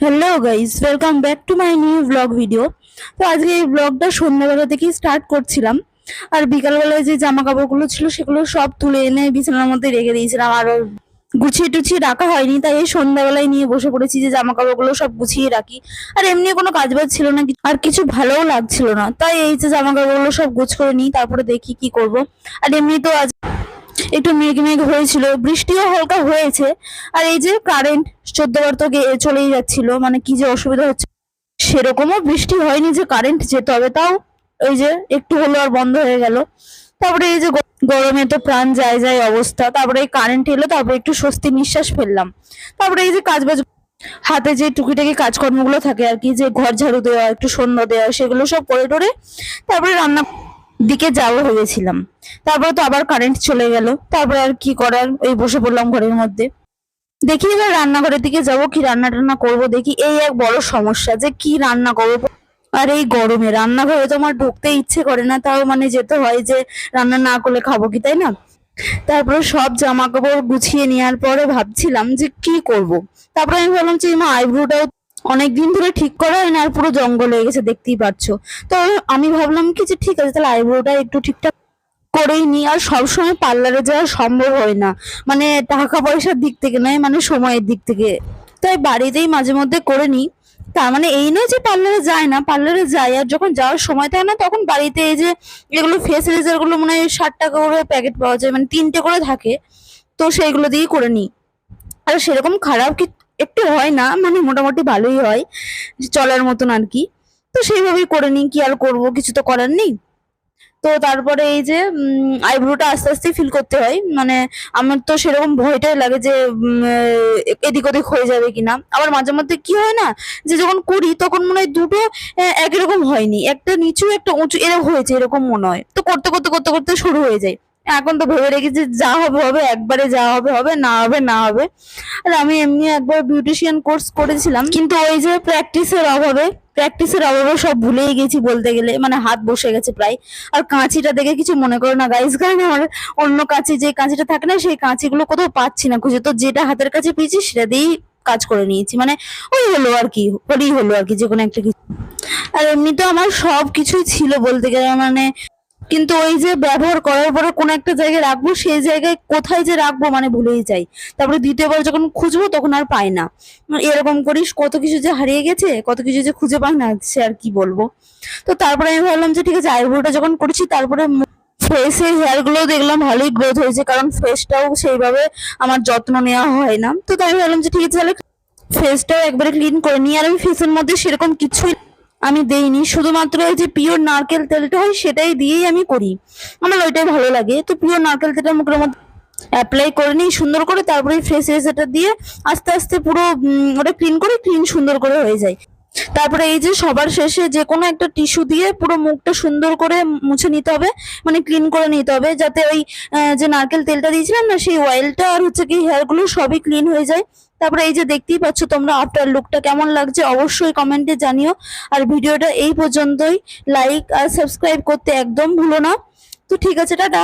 Hello guys welcome back to my new blog video তো আজকে এই ব্লগটা সন্ধ্যাবেলা থেকেই স্টার্ট করছিলাম। আর বিকালবেলায় যে জামা কাপড়গুলো ছিল সেগুলো সব তুলে এনে বিছানার মধ্যে রেখে দিয়েছিলাম। আর গুছিয়ে টুছিয়ে রাখা হয়নি, তাই এই সন্ধ্যাবেলায় নিয়ে বসে পড়েছি যে জামা কাপড়গুলো সব গুছিয়ে রাখি। আর এমনি কোনো কাজ বাজ ছিল না, আর কিছু ভালোও লাগছিল না। তাই এই যে জামা কাপড়গুলো সব গোছ করে নিই, তারপরে দেখি কি করব। আর এমনি তো আজ একটু মেঘ মেঘ হয়েছিল, বৃষ্টিও হালকা হয়েছে। আর এই যে কারেন্ট চোদ্দ বার তো চলেই যাচ্ছিল মানে কি যে অসুবিধা হচ্ছে। সেরকমও বৃষ্টি হয়নি যে কারেন্ট যেতে হবে তাও ওই যে একটু হলো আর বন্ধ হয়ে গেল। তারপরে এই যে গরমে তো প্রাণ যায় যায় অবস্থা, তারপরে এই কারেন্ট এলো, তারপরে একটু স্বস্তি নিঃশ্বাস ফেললাম। তারপরে এই যে কাজ বাজ হাতে যে টুকিটাকি কাজকর্মগুলো থাকে আর কি, যে ঘর ঝাড়ু দেওয়া, একটু সন্ধ্যা দেওয়া, সেগুলো সব করে টরে তারপরে রান্না দিকে যাব ভেবেছিলাম তারপরে তো আবার কারেন্ট চলে গেল। তারপরে আর কি করার? ওই বসে পড়লাম ঘরের মধ্যে। দেখি এবার রান্নাঘরের দিকে যাব, কি রান্না টান্না করব? দেখি এই এক বড় সমস্যা যে কি রান্না করব? আর এই গরমে রান্নাঘরে তো আমার ঢুকতে ইচ্ছে করে না, তাও মানে যেতে হয় যে রান্না না করলে খাব কি, তাই না? তারপরে সব জামা কাপড় গুছিয়ে নেওয়ার পরে ভাবছিলাম যে কি করব। তারপরে আমি ভাবলাম যে মা আইব্রোটাও অনেকদিন ধরে ঠিক করা হয় না আর পুরো জঙ্গল হয়ে গেছে, দেখতেই পাচ্ছ। তো আমি ভাবলাম কি যে ঠিক আছে, তাহলে আইব্রোটা একটু ঠিকঠাক করেই নি আর সবসময় পার্লারে যাওয়া সম্ভব হয় না। মানে টাকা পয়সার দিক থেকে নয় মানে সময়ের দিক থেকে। তাই বাড়িতেই মাঝে মধ্যে করে নিই। তার মানে এই নয় যে পার্লারে যায় না, পার্লারে যায় আর যখন যাওয়ার সময় থাকে না, তখন বাড়িতে এই যে এগুলো ফেস রেজারগুলো মনে হয় ষাট টাকা করে প্যাকেট পাওয়া যায় মানে তিনটে করে থাকে। তো সেইগুলো দিয়েই করে নিই। আর সেরকম খারাপ কি একটু হয় না মানে মোটামুটি ভালোই হয়, চলার মতন আর কি। তো সেইভাবেই করে নিই, কি আর করব, কিছু তো করার নেই। তো তারপরে এই যে আইব্রোটা আস্তে আস্তে ফিল করতে হয় মানে আমার তো সেরকম ভয়টাই লাগে যে এদিক ওদিক হয়ে যাবে কিনা। আবার মাঝে মধ্যে কি হয় না, যে যখন করি তখন মনে হয় দুটো একই রকম হয়নি, একটা নিচু, একটা উঁচু, এরকম হয়েছে, এরকম মনে হয়। তো করতে করতে করতে করতে শুরু হয়ে যায়। এখন তো ভেবে রেখেছি যা হবে হবে, একবারে যা হবে হবে, না হবে না হবে। আর আমি এমনি একবার বিউটিশিয়ান কোর্স করেছিলাম। কিন্তু ওই যে প্র্যাকটিসের অভাবে প্র্যাকটিসের অভাবে সব ভুলেই গেছি বলতে গেলে। মানে হাত বসে গেছে প্রায়। আর কাঁচিটা দেখে কিছু মনে করো না গাইস কারণ আমার অন্য কাঁচি যে কাঁচিটা থাকে না, সেই কাঁচিগুলো কোথাও পাচ্ছি না। খুঁজে তো যেটা হাতের কাছে পেয়েছি, সেটা দিয়েই কাজ করে নিয়েছি। মানে ওই হলো আর কি ওরই হলো আর কি যে কোনো একটা কিছু। আর এমনিতে আমার সব কিছুই ছিল বলতে গেলে। মানে কিন্তু ওই যে ব্যবহার করার পরে কোনো একটা জায়গায় রাখব, সেই জায়গায় কোথায় যে রাখব মানে ভুলেই যাই। তারপরে দ্বিতীয়বার যখন খুঁজবো তখন আর পাই না। এরকম করিস, কত কিছু যে হারিয়ে গেছে, কত কিছু যে খুঁজে পাই না, সে আর কি বলব? তো তারপরে আমি ভাবলাম যে ঠিক আছে আইব্রোটা যখন করেছি, তারপরে ফেসের হেয়ারগুলো দেখলাম, ভালোই গ্রোথ হয়েছে, কারণ ফেসটাও সেইভাবে আমার যত্ন নেওয়া হয় না। তো তাই ভাবলাম যে ঠিক আছে, তাহলে ফেসটাও একবারে ক্লিন করে নিই, আর আমি ফেসের মধ্যে সেরকম কিছুই আমি দেইনি, শুধুমাত্র ওই যে পিওর নারকেল তেলটা হয় সেটাই দিয়েই আমি করি। আমার ওইটাই ভালো লাগে। তো পিওর নারকেল তেলটা মুখের মধ্যে অ্যাপ্লাই করে নিই, সুন্দর করে, তারপরে ফেস এসেটা দিয়ে আস্তে আস্তে পুরো ওটা ক্লিন করে ক্লিন সুন্দর করে হয়ে যায়। তারপরে এই যে সবার শেষে যে কোনো একটা টিস্যু দিয়ে পুরো মুখটা সুন্দর করে মুছে নিতে হবে মানে ক্লিন করে নিতে হবে, যাতে ওই যে নারকেল তেলটা দিয়েছিলাম না, সেই অয়েলটা আর হচ্ছে কি হেয়ারগুলো সবই ক্লিন হয়ে যায়। তারপরে এই যে দেখতেই পাচ্ছ তোমরা আফটার লুকটা কেমন লাগছে, অবশ্যই কমেন্টে জানিও। আর ভিডিওটা এই পর্যন্তই লাইক আর সাবস্ক্রাইব করতে একদম ভুলো না। তো ঠিক আছে, টাটা।